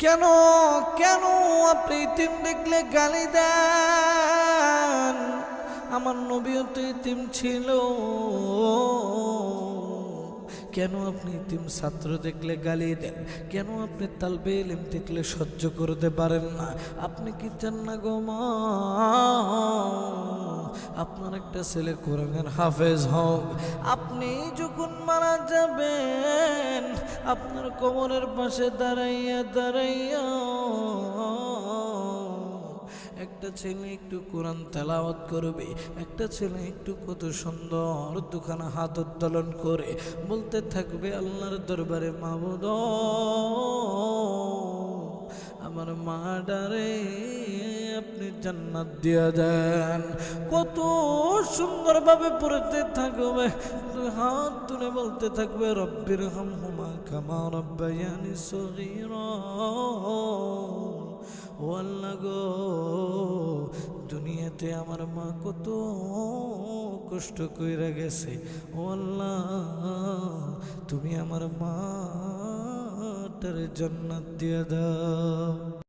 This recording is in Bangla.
কেন কেন আপনি ইতিম দেখলে গালি দেন? আমার নবীও তো ইতিম ছিল। কেন আপনি ইতিম ছাত্র দেখলে গালি দেন? কেন আপনি তালবে ইলিম দেখলে সহ্য করতে পারেন না? আপনি কি চান না গো মা? আপনার একটা ছেলে কোরআনের হাফেজ হোক। আপনি যখন মারা যাবেন আপনার কোমরের পাশে দাঁড়াইয়া দাঁড়াইয়া। একটা ছেলে একটু কোরআন তেলাওয়াত করবে, একটা ছেলে একটু কত সুন্দর দুখানা হাত উত্তোলন করে, বলতে থাকবে, আল্লাহর দরবারে মাবুদ, আমার মা ডারে জান্নাত দিয়া দেন। কত সুন্দরভাবে পড়তে থাকবে হাত তুলে বলতে থাকবে, রব্বির হাম হুমা কামা রব্বায়ানি সগীরা। গো, দুনিয়াতে আমার মা কত কষ্ট কইরা গেছে। ও আল্লাহ, তুমি আমার মাটার জান্নাত দিয়ে দাও।